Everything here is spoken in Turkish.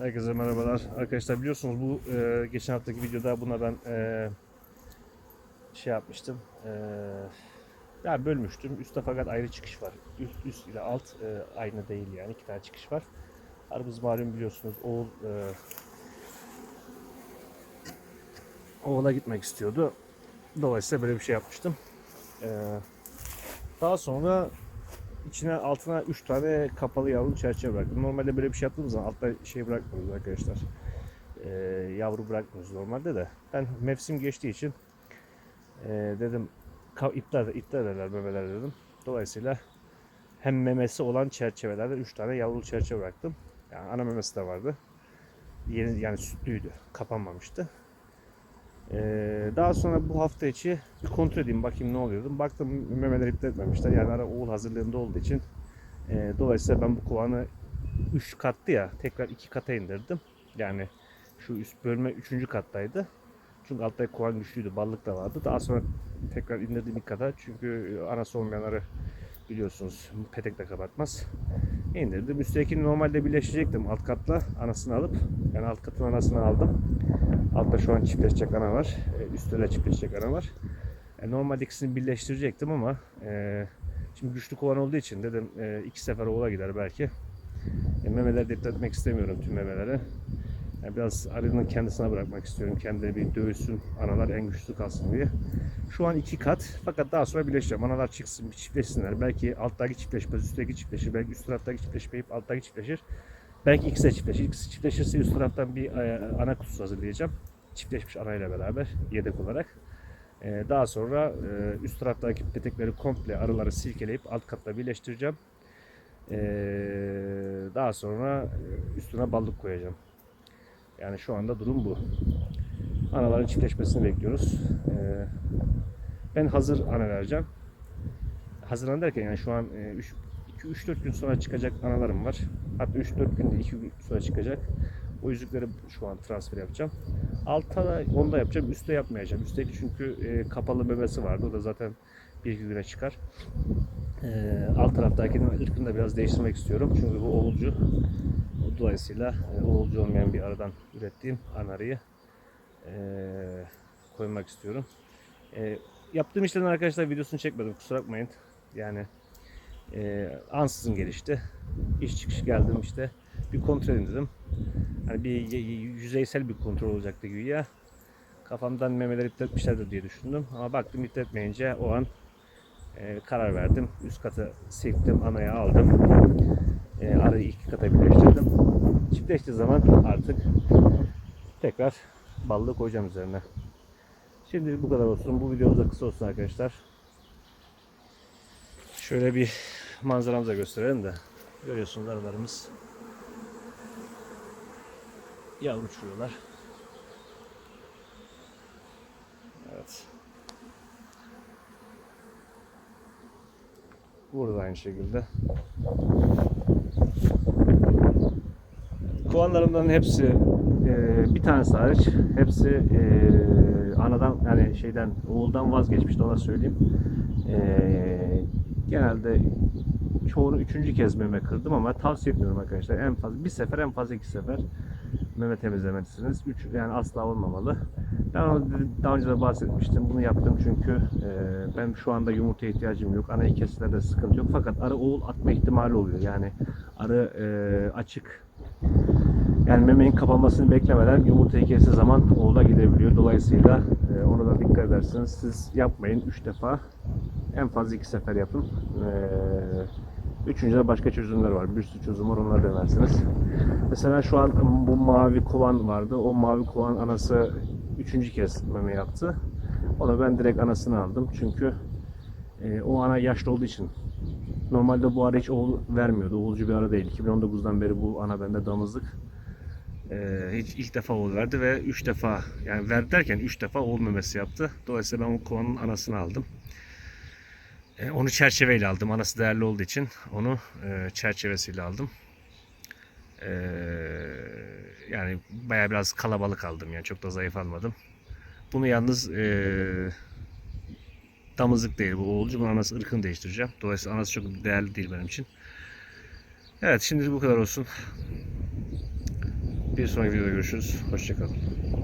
Herkese merhabalar. Arkadaşlar biliyorsunuz bu e, geçen haftaki videoda buna ben e, şey yapmıştım. E, ya bölmüştüm. Üstte fakat ayrı çıkış var. Üst, üst ile alt e, aynı değil yani. iki tane çıkış var. Arabız malum biliyorsunuz oğul e, oğula gitmek istiyordu. Dolayısıyla böyle bir şey yapmıştım. E, daha sonra içine altına 3 tane kapalı yavru çerçeve bıraktım. Normalde böyle bir şey yaptığımız zaman altta şey bırakmıyoruz arkadaşlar. Ee, yavru bırakmıyoruz normalde de. Ben mevsim geçtiği için ee, dedim iptal, iptal ederler memeler dedim. Dolayısıyla hem memesi olan çerçevelerde 3 tane yavru çerçeve bıraktım. Yani ana memesi de vardı. Yeni, yani sütlüydü. Kapanmamıştı. Ee, daha sonra bu hafta içi bir kontrol edeyim bakayım ne oluyordu. Baktım memeler iptal etmemişler. Yani ara oğul hazırlığında olduğu için e, dolayısıyla ben bu kovanı 3 kattı ya tekrar 2 kata indirdim. Yani şu üst bölme 3. kattaydı. Çünkü altta kovan güçlüydü. Ballık da vardı. Daha sonra tekrar indirdim ilk kata. Çünkü anası olmayanları biliyorsunuz petek de kapatmaz. İndirdim. Üsttekini normalde birleştirecektim alt katla anasını alıp. Yani alt katın anasını aldım. Altta şu an çiftleşecek ana var. E, Üstte de çiftleşecek ana var. E, Normalde ikisini birleştirecektim ama e, şimdi güçlü kovan olduğu için dedim e, iki sefer oğula gider belki. E, memeleri de iptal etmek istemiyorum tüm memeleri. Yani biraz arının kendisine bırakmak istiyorum. Kendileri bir dövüşsün, analar en güçlü kalsın diye. Şu an iki kat fakat daha sonra birleşeceğim. Analar çıksın, bir çiftleşsinler. Belki alttaki çiftleşmez, üstteki çiftleşir. Belki üst taraftaki çiftleşmeyip alttaki çiftleşir. Belki ikisi de çiftleşir. İkisi çiftleşirse üst taraftan bir e, ana kutusu hazırlayacağım. Çiftleşmiş anayla beraber yedek olarak. E, daha sonra e, üst taraftaki petekleri komple arıları silkeleyip alt katla birleştireceğim. Daha sonra üstüne ballık koyacağım. Yani şu anda durum bu. Anaların çiftleşmesini bekliyoruz. Ben hazır ana vereceğim. Hazır derken yani şu an 3-4 gün sonra çıkacak analarım var. Hatta 3-4 günde 2 gün sonra çıkacak. O yüzükleri şu an transfer yapacağım. Altta da onu da yapacağım. Üste yapmayacağım. Üstteki çünkü e, kapalı memesi vardı. O da zaten bir iki güne çıkar. E, alt taraftakinin ırkını da biraz değiştirmek istiyorum. Çünkü bu oğulcu. Dolayısıyla e, oğulcu olmayan bir aradan ürettiğim anarıyı e, koymak istiyorum. E, yaptığım işlerin arkadaşlar videosunu çekmedim. Kusura bakmayın. Yani e, ansızın gelişti. İş çıkışı geldim işte. Bir kontrol dedim. Hani bir yüzeysel bir kontrol olacaktı güya. Kafamdan memeleri iptal etmişlerdir diye düşündüm. Ama baktım iptal etmeyince o an e, karar verdim. Üst katı silktim, anaya aldım. E, arayı iki kata birleştirdim. Çiftleştiği zaman artık tekrar ballı koyacağım üzerine. Şimdi bu kadar olsun. Bu videomuz da kısa olsun arkadaşlar. Şöyle bir manzaramıza gösterelim de. Görüyorsunuz arılarımız yavru uçuruyorlar. Evet. Burada aynı şekilde. Kovanlarımdan hepsi e, bir tanesi hariç hepsi e, anadan yani şeyden oğuldan vazgeçmişti ona söyleyeyim. E, genelde çoğunu üçüncü kez meme kırdım ama tavsiye etmiyorum arkadaşlar. En fazla bir sefer en fazla iki sefer meme temizlemelisiniz. Üç yani asla olmamalı. Ben daha önce de bahsetmiştim. Bunu yaptım çünkü e, ben şu anda yumurta ihtiyacım yok. Ana ikeslerde sıkıntı yok. Fakat arı oğul atma ihtimali oluyor. Yani arı e, açık yani memenin kapanmasını beklemeden yumurta ikesi zaman oğula gidebiliyor. Dolayısıyla e, ona da dikkat edersiniz. Siz yapmayın 3 defa. En fazla 2 sefer yapın. E, üçüncüde başka çözümler var. Bir sürü çözüm var onları denersiniz. Mesela şu an bu mavi kovan vardı. O mavi kovan anası üçüncü kez meme yaptı. Ona ben direkt anasını aldım. Çünkü e, o ana yaşlı olduğu için Normalde bu ara hiç oğul vermiyordu. Oğulcu bir ara değil. 2019'dan beri bu ana bende damızlık. Ee, hiç ilk defa oğul verdi ve 3 defa yani verdi derken 3 defa oğul memesi yaptı. Dolayısıyla ben o kovanın anasını aldım. Ee, onu çerçeveyle aldım. Anası değerli olduğu için onu e, çerçevesiyle aldım. Ee, yani baya biraz kalabalık aldım yani çok da zayıf almadım. Bunu yalnız e, damızlık değil bu oğulcu. Bunun anası ırkını değiştireceğim. Dolayısıyla anası çok değerli değil benim için. Evet şimdi bu kadar olsun. Bir sonraki videoda görüşürüz. Hoşçakalın.